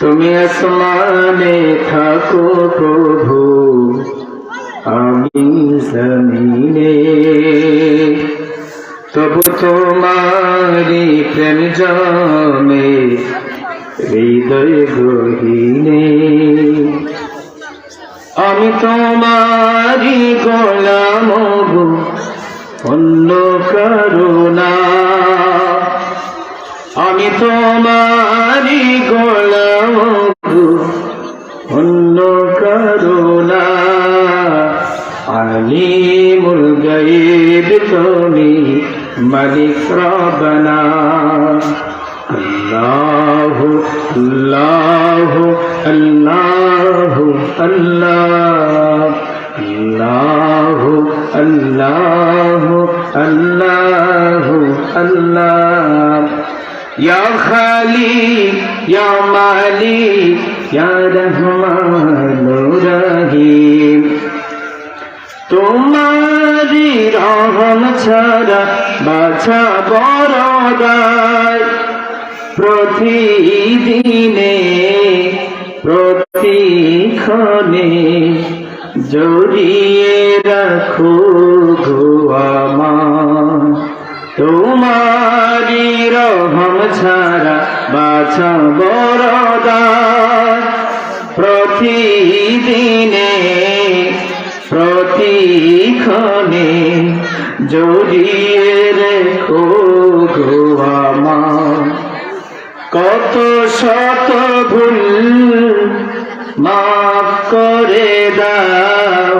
তুমি আসমানে থাকো প্রভু, আমি জমিনে। তবু তোমারি প্রেম জমে, হৃদয় গহীনে। আমি তোমারি গোলাম অন্য করুণা আমি তোমারি গোলাম আলিমুল গাইব তুমি মালিক রবনা আল্লাহ আল্লাহ আল্লাহ আল্লাহ আল্লাহ আল্লাহ আল্লাহ আল্লাহ ইয়া খালিক ইয়া মালিক ইয়া রহমান রহিম তোমারি রহম ছাড়া বাছা বড় দায় প্রতিদিনে, প্রতিক্ষণে জড়িয়ে রাখো তোমারি রহম ছাড়া বাছা বড় দায় প্রতিদিনে প্রতিক্ষণে জড়িয়ে রেখো গো আমার। কত শত ভুল মাফ করে দাও,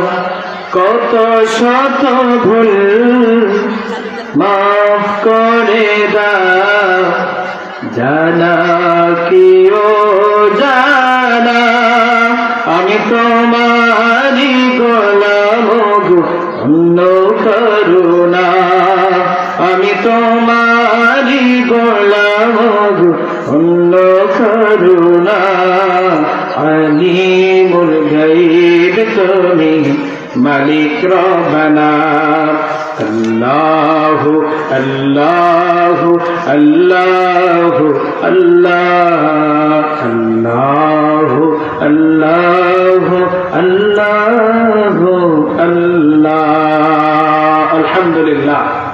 কত শত ভুল মাফ করে দাও, জানা কি ও জানা, আমি তোমারি গোলাম তোমারি গোলাম অন্য করুণা। আলিমুল গাইব তুমি মালিক রবানা আল্লাহ আল্লাহ আল্লাহ আল্লাহ। আল্লাহ আল্লাহ আল্লাহ আল্লাহ। আলহামদুলিল্লাহ।